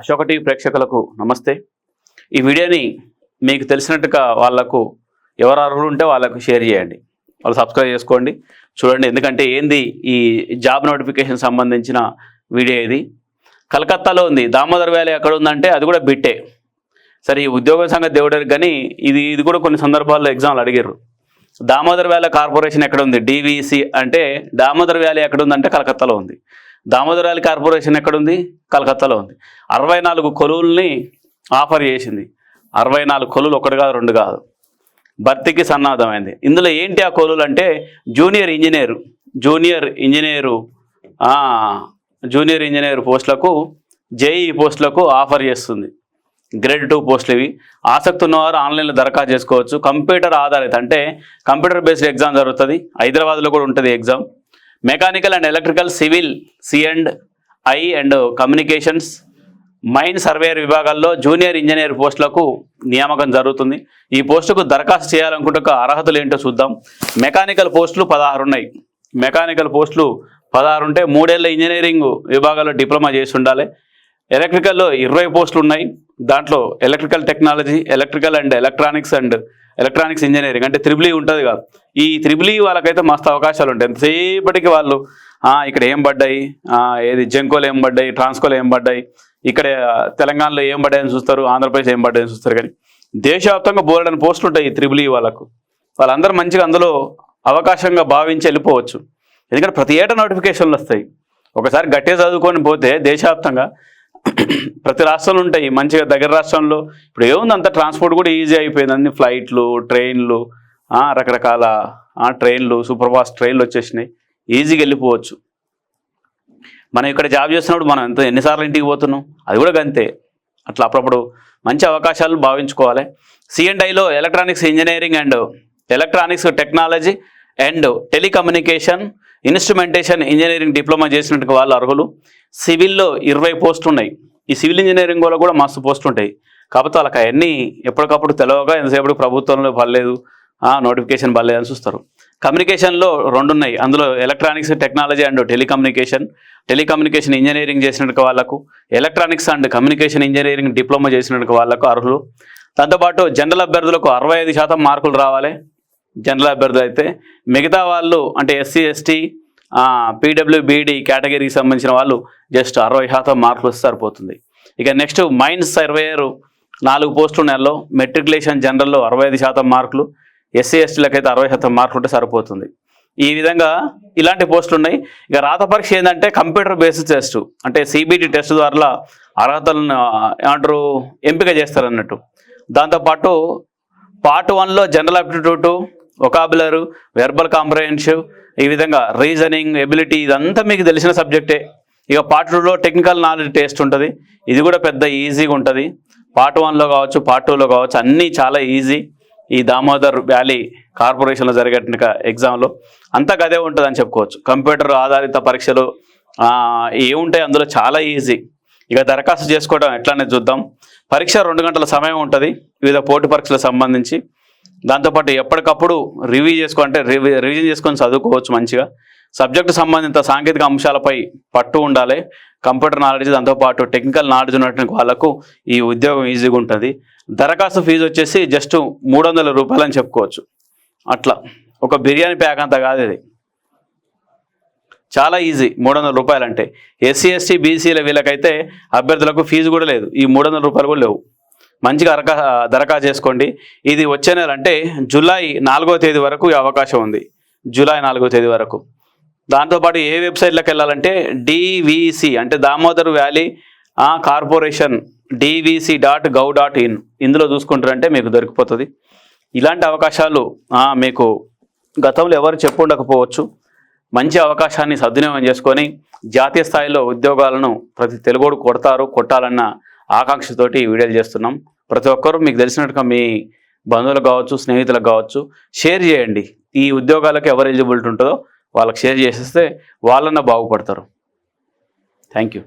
Ashoka TV ప్రేక్షకులకు నమస్తే. ఈ వీడియోని మీకు తెలిసినట్టుగా వాళ్ళకు ఎవరు అర్హులు ఉంటే వాళ్ళకు షేర్ చేయండి. వాళ్ళు సబ్స్క్రైబ్ చేసుకోండి. చూడండి ఎందుకంటే ఏంది ఈ జాబ్ నోటిఫికేషన్ సంబంధించిన వీడియో ఇది. కలకత్తాలో ఉంది. దామోదర్ వ్యాలీ ఎక్కడ ఉందంటే అది కూడా బిట్టే. సరే ఈ ఉద్యోగ సంఘ దేవుడు కానీ ఇది ఇది కూడా కొన్ని సందర్భాల్లో ఎగ్జామ్లు అడిగారు దామోదర్ వ్యాలీ కార్పొరేషన్ ఎక్కడ ఉంది? డివిసి అంటే దామోదర్ వ్యాలీ ఎక్కడ ఉందంటే కలకత్తాలో ఉంది. దామోదరాలి కార్పొరేషన్ ఎక్కడుంది? కలకత్తాలో ఉంది. అరవై నాలుగు కొలువుల్ని ఆఫర్ చేసింది. అరవై నాలుగు కొలువులు ఒకటి కాదు రెండు కాదు. భర్తీకి సన్నాహమైంది ఇందులో ఏంటి ఆ కొలువులు అంటే junior engineer junior engineer junior engineer పోస్టులకు జేఈ పోస్టులకు ఆఫర్ చేస్తుంది. గ్రేడ్ టూ పోస్టులు ఇవి. ఆసక్తి ఉన్నవారు ఆన్లైన్లో దరఖాస్తు చేసుకోవచ్చు. కంప్యూటర్ ఆధారిత అంటే కంప్యూటర్ బేస్డ్ ఎగ్జామ్ జరుగుతుంది. హైదరాబాద్లో కూడా ఉంటుంది exam. Mechanical and electrical civil C and I and communications mine surveyor విభాగాల్లో జూనియర్ ఇంజనీర్ పోస్టులకు నియామకం జరుగుతుంది. ఈ పోస్టుకు దరఖాస్తు చేయాలనుకుంటే అర్హతలు ఏంటో చూద్దాం. మెకానికల్ పోస్టులు పదహారు ఉన్నాయి. మెకానికల్ పోస్టులు పదహారు ఉంటే మూడేళ్ళ ఇంజనీరింగ్ విభాగాల్లో డిప్లొమా చేసి ఉండాలి. ఎలక్ట్రికల్లో ఇరవై పోస్టులు ఉన్నాయి. దాంట్లో electrical technology electrical and electronics and electronics engineering అంటే త్రిబులీ ఉంటుంది కదా. ఈ త్రిబులీ వాళ్ళకైతే మస్తు అవకాశాలు ఉంటాయి. ఎంతసేపటికి వాళ్ళు ఇక్కడ ఏం పడ్డాయి? ఏది జంకోలు ఏం పడ్డాయి? ట్రాన్స్కోలు ఏం పడ్డాయి? ఇక్కడ తెలంగాణలో ఏం పడ్డాయని చూస్తారు? ఆంధ్రప్రదేశ్ ఏం పడ్డాయని చూస్తారు? కానీ దేశవ్యాప్తంగా బోలెడని పోస్టులు ఉంటాయి ఈ వాళ్ళకు. వాళ్ళందరూ మంచిగా అందులో అవకాశంగా భావించి వెళ్ళిపోవచ్చు. ఎందుకంటే ప్రతి ఏటా నోటిఫికేషన్లు వస్తాయి. ఒకసారి గట్టిగా చదువుకొని పోతే దేశవ్యాప్తంగా ప్రతి రాష్ట్రంలో ఉంటాయి. మంచిగా దగ్గర రాష్ట్రంలో ఇప్పుడు ఏముంది అంత ట్రాన్స్పోర్ట్ కూడా ఈజీ అయిపోయింది. అన్ని ఫ్లైట్లు ట్రైన్లు రకరకాల ట్రైన్లు సూపర్ ఫాస్ట్ ట్రైన్లు వచ్చేసినాయి. ఈజీగా వెళ్ళిపోవచ్చు. మనం ఇక్కడ జాబ్ చేస్తున్నప్పుడు మనం ఎంత ఎన్నిసార్లు ఇంటికి పోతున్నాం? అది కూడా గంతే. అట్లా అప్పుడప్పుడు మంచి అవకాశాలు భావించుకోవాలి. సిఎండ్ఐలో electronics engineering and electronics technology and telecommunication instrumentation engineering diploma చేసినట్టు వాళ్ళు అర్హులు. సివిల్లో ఇరవై పోస్టులు ఉన్నాయి. ఈ సివిల్ ఇంజనీరింగ్ వాళ్ళు కూడా మస్తు పోస్టులు ఉంటాయి. కాకపోతే వాళ్ళకి అవన్నీ ఎప్పటికప్పుడు తెలవగా ఎంతసేపు ప్రభుత్వంలో పర్లేదు నోటిఫికేషన్ పర్లేదు అని చూస్తారు. కమ్యూనికేషన్లో రెండు ఉన్నాయి. అందులో electronics technology and telecommunication. Telecommunication engineering చేసినట్టు వాళ్ళకు electronics and communication engineering diploma చేసినట్టు వాళ్ళకు అర్హులు. దాంతోపాటు జనరల్ అభ్యర్థులకు అరవై ఐదు శాతం మార్కులు రావాలి. జనరల్ అభ్యర్థులు అయితే మిగతా వాళ్ళు అంటే ఎస్సీ ఎస్టీ పీడబ్ల్యూబీడీ కేటగిరీకి సంబంధించిన వాళ్ళు జస్ట్ అరవై శాతం మార్కులు వస్తే సరిపోతుంది. ఇక నెక్స్ట్ మైన్స్ సర్వేయర్ నాలుగు పోస్టులు నెలలో మెట్రికులేషన్ జనరల్లో అరవై ఐదు శాతం మార్కులు ఎస్సీ ఎస్టీలకు అయితే అరవై శాతం మార్కులు ఉంటే సరిపోతుంది. ఈ విధంగా ఇలాంటి పోస్టులు ఉన్నాయి. ఇక రాత పరీక్ష ఏంటంటే కంప్యూటర్ బేస్డ్ టెస్ట్ అంటే సిబిటి టెస్ట్ ద్వారా అర్హతలను ఏమంటారు ఎంపిక చేస్తారు అన్నట్టు దాంతోపాటు పార్ట్ వన్లో general aptitude vocabulary verbal comprehensive ఈ విధంగా రీజనింగ్ ఎబిలిటీ ఇదంతా మీకు తెలిసిన సబ్జెక్టే ఇక పార్ట్ టూలో టెక్నికల్ నాలెడ్జ్ టెస్ట్ ఉంటుంది. ఇది కూడా పెద్ద ఈజీగా ఉంటుంది. పార్ట్ వన్లో కావచ్చు పార్ట్ టూలో కావచ్చు అన్నీ చాలా ఈజీ ఈ దామోదర్ వ్యాలీ కార్పొరేషన్లో జరిగేట ఎగ్జామ్లో అంతా గదే ఉంటుంది అని చెప్పుకోవచ్చు. కంప్యూటర్ ఆధారిత పరీక్షలు ఏముంటాయి అందులో చాలా ఈజీ ఇక దరఖాస్తు చేసుకోవడం ఎట్లానే చూద్దాం. పరీక్ష రెండు గంటల సమయం ఉంటుంది. వివిధ పోటీ పరీక్షలకు సంబంధించి. దాంతోపాటు ఎప్పటికప్పుడు రివ్యూ చేసుకో అంటే రివిజన్ చేసుకొని చదువుకోవచ్చు మంచిగా. సబ్జెక్టు సంబంధిత సాంకేతిక అంశాలపై పట్టు ఉండాలి. కంప్యూటర్ నాలెడ్జ్ దాంతోపాటు టెక్నికల్ నాలెడ్జ్ ఉన్నటువంటి వాళ్ళకు ఈ ఉద్యోగం ఈజీగా ఉంటుంది. దరఖాస్తు ఫీజు వచ్చేసి జస్ట్ మూడు వందల రూపాయలు అని చెప్పుకోవచ్చు. అట్లా. ఒక బిర్యానీ ప్యాక్ అంత కాదు ఇది. చాలా ఈజీ మూడు వందల రూపాయలు అంటే ఎస్సీ ఎస్టీ బీసీల వీళ్ళకైతే అభ్యర్థులకు ఫీజు కూడా లేదు. ఈ మూడు వందల రూపాయలు కూడా లేవు. మంచిగా అరకా దరఖాస్తు చేసుకోండి. ఇది వచ్చే నెల అంటే జూలై నాలుగో తేదీ వరకు అవకాశం ఉంది. జూలై నాలుగో తేదీ వరకు. దాంతోపాటు ఏ వెబ్సైట్లోకి వెళ్ళాలంటే డివిసి అంటే Damodar Valley Corporation DVC dot gov dot in ఇందులో చూసుకుంటారంటే మీకు దొరికిపోతుంది. ఇలాంటి అవకాశాలు మీకు గతంలో ఎవరు చెప్పుండకపోవచ్చు. మంచి అవకాశాన్ని సద్వినియోగం చేసుకొని జాతీయ స్థాయిలో ఉద్యోగాలను ప్రతి తెలుగోడు కొడతారు కొట్టాలన్న ఆకాంక్షతోటి వీడియోలు చేస్తున్నాం. ప్రతి ఒక్కరూ మీకు తెలిసినట్టుగా మీ బంధువులకు కావచ్చు స్నేహితులకు కావచ్చు షేర్ చేయండి. ఈ ఉద్యోగాలకు ఎవరు ఎలిజిబిలిటీ ఉంటుందో వాళ్ళకి షేర్ చేసేస్తే వాళ్ళన్న బాగుపడతారు. Thank you